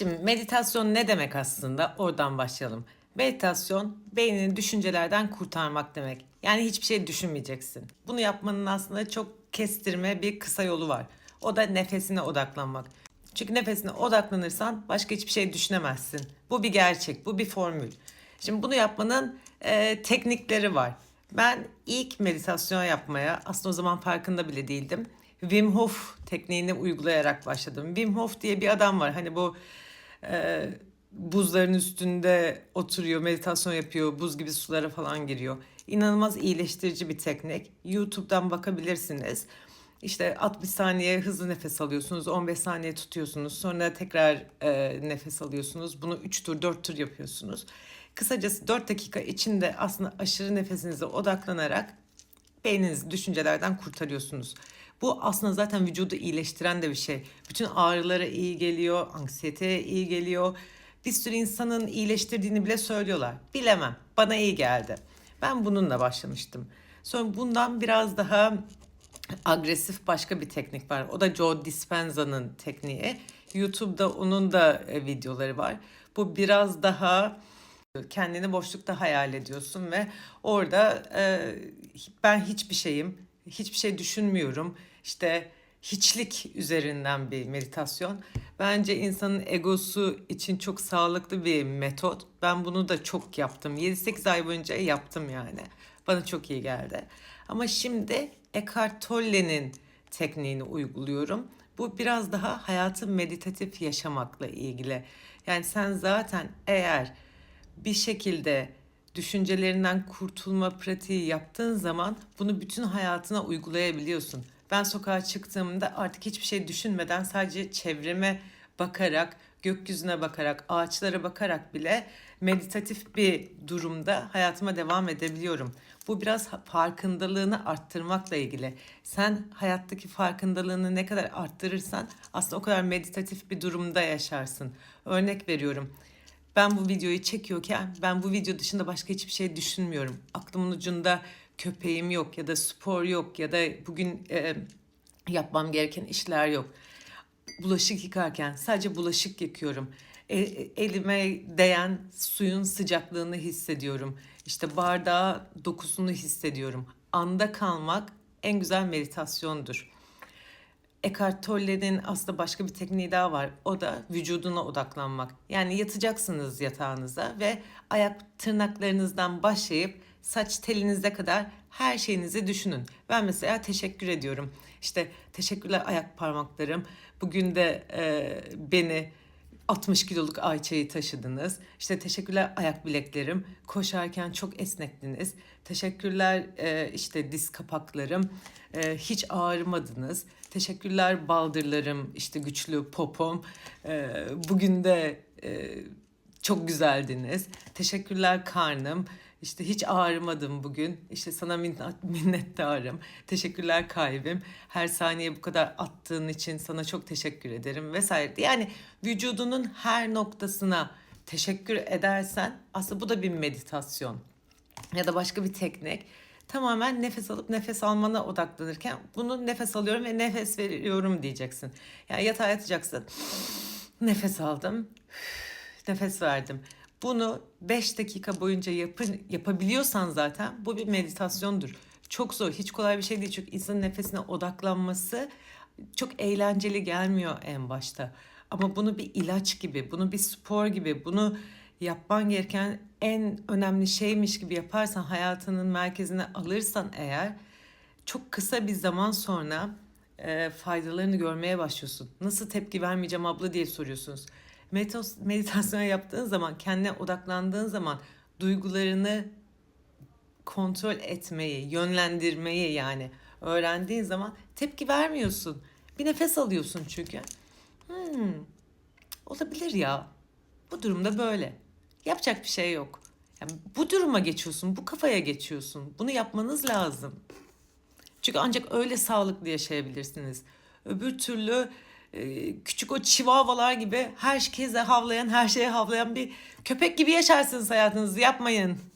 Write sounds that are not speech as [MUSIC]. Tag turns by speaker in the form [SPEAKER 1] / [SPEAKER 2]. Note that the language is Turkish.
[SPEAKER 1] Şimdi meditasyon ne demek aslında? Oradan başlayalım. Meditasyon beynini düşüncelerden kurtarmak demek. Yani hiçbir şey düşünmeyeceksin. Bunu yapmanın aslında çok kestirme bir kısa yolu var. O da nefesine odaklanmak. Çünkü nefesine odaklanırsan başka hiçbir şey düşünemezsin. Bu bir gerçek, bu bir formül. Şimdi bunu yapmanın e, teknikleri var. Ben ilk meditasyon yapmaya aslında o zaman farkında bile değildim. Wim Hof tekniğini uygulayarak başladım. Wim Hof diye bir adam var. Hani bu e, buzların üstünde oturuyor, meditasyon yapıyor, buz gibi sulara falan giriyor. İnanılmaz iyileştirici bir teknik. YouTube'dan bakabilirsiniz. İşte 60 saniye hızlı nefes alıyorsunuz, 15 saniye tutuyorsunuz. Sonra tekrar e, nefes alıyorsunuz. Bunu 3 tur, 4 tur yapıyorsunuz. Kısacası 4 dakika içinde aslında aşırı nefesinize odaklanarak beyninizi düşüncelerden kurtarıyorsunuz. Bu aslında zaten vücudu iyileştiren de bir şey. Bütün ağrılara iyi geliyor, anksiyeteye iyi geliyor. Bir sürü insanın iyileştirdiğini bile söylüyorlar. Bilemem. Bana iyi geldi. Ben bununla başlamıştım. Sonra bundan biraz daha agresif başka bir teknik var. O da Joe Dispenza'nın tekniği. YouTube'da onun da e, videoları var. Bu biraz daha kendini boşlukta hayal ediyorsun ve orada e, ben hiçbir şeyim, hiçbir şey düşünmüyorum. İşte hiçlik üzerinden bir meditasyon. Bence insanın egosu için çok sağlıklı bir metot. Ben bunu da çok yaptım. 7-8 ay boyunca yaptım yani. Bana çok iyi geldi. Ama şimdi Eckhart Tolle'nin tekniğini uyguluyorum. Bu biraz daha hayatı meditatif yaşamakla ilgili. Yani sen zaten eğer bir şekilde düşüncelerinden kurtulma pratiği yaptığın zaman bunu bütün hayatına uygulayabiliyorsun. Ben sokağa çıktığımda artık hiçbir şey düşünmeden sadece çevreme bakarak, gökyüzüne bakarak, ağaçlara bakarak bile meditatif bir durumda hayatıma devam edebiliyorum. Bu biraz farkındalığını arttırmakla ilgili. Sen hayattaki farkındalığını ne kadar arttırırsan aslında o kadar meditatif bir durumda yaşarsın. Örnek veriyorum. Ben bu videoyu çekiyorken ben bu video dışında başka hiçbir şey düşünmüyorum. Aklımın ucunda köpeğim yok ya da spor yok ya da bugün e, yapmam gereken işler yok. Bulaşık yıkarken sadece bulaşık yıkıyorum. E, elime değen suyun sıcaklığını hissediyorum. İşte bardağa dokusunu hissediyorum. Anda kalmak en güzel meditasyondur. Eckhart Tolle'nin aslında başka bir tekniği daha var. O da vücuduna odaklanmak. Yani yatacaksınız yatağınıza ve ayak tırnaklarınızdan başlayıp saç telinize kadar her şeyinizi düşünün. Ben mesela teşekkür ediyorum. İşte teşekkürler ayak parmaklarım. Bugün de e, beni 60 kiloluk Ayça'yı taşıdınız. İşte teşekkürler ayak bileklerim. Koşarken çok esnektiniz. Teşekkürler e, işte diz kapaklarım. E, hiç ağrımadınız. Teşekkürler baldırlarım, işte güçlü popom. E, bugün de e, çok güzeldiniz. Teşekkürler karnım. İşte hiç ağrımadım bugün. İşte sana minnet, [LAUGHS] minnettarım. Teşekkürler kalbim. Her saniye bu kadar attığın için sana çok teşekkür ederim vesaire. Yani vücudunun her noktasına teşekkür edersen aslında bu da bir meditasyon. Ya da başka bir teknik. Tamamen nefes alıp nefes almana odaklanırken bunu nefes alıyorum ve nefes veriyorum diyeceksin. Yani yatağa yatacaksın. [SIGHS] Nefes aldım. [SIGHS] Nefes verdim. Bunu 5 dakika boyunca yapın, yapabiliyorsan zaten bu bir meditasyondur. Çok zor, hiç kolay bir şey değil. Çünkü insanın nefesine odaklanması çok eğlenceli gelmiyor en başta. Ama bunu bir ilaç gibi, bunu bir spor gibi, bunu yapman gereken en önemli şeymiş gibi yaparsan, hayatının merkezine alırsan eğer çok kısa bir zaman sonra e, faydalarını görmeye başlıyorsun. Nasıl tepki vermeyeceğim abla diye soruyorsunuz. Meditas- meditasyon yaptığın zaman, kendine odaklandığın zaman duygularını kontrol etmeyi, yönlendirmeyi yani öğrendiğin zaman tepki vermiyorsun. Bir nefes alıyorsun çünkü. Hmm, olabilir ya. Bu durumda böyle. Yapacak bir şey yok. Yani bu duruma geçiyorsun, bu kafaya geçiyorsun. Bunu yapmanız lazım. Çünkü ancak öyle sağlıklı yaşayabilirsiniz. Öbür türlü küçük o çivavalar gibi herkese havlayan, her şeye havlayan bir köpek gibi yaşarsınız hayatınızı. Yapmayın.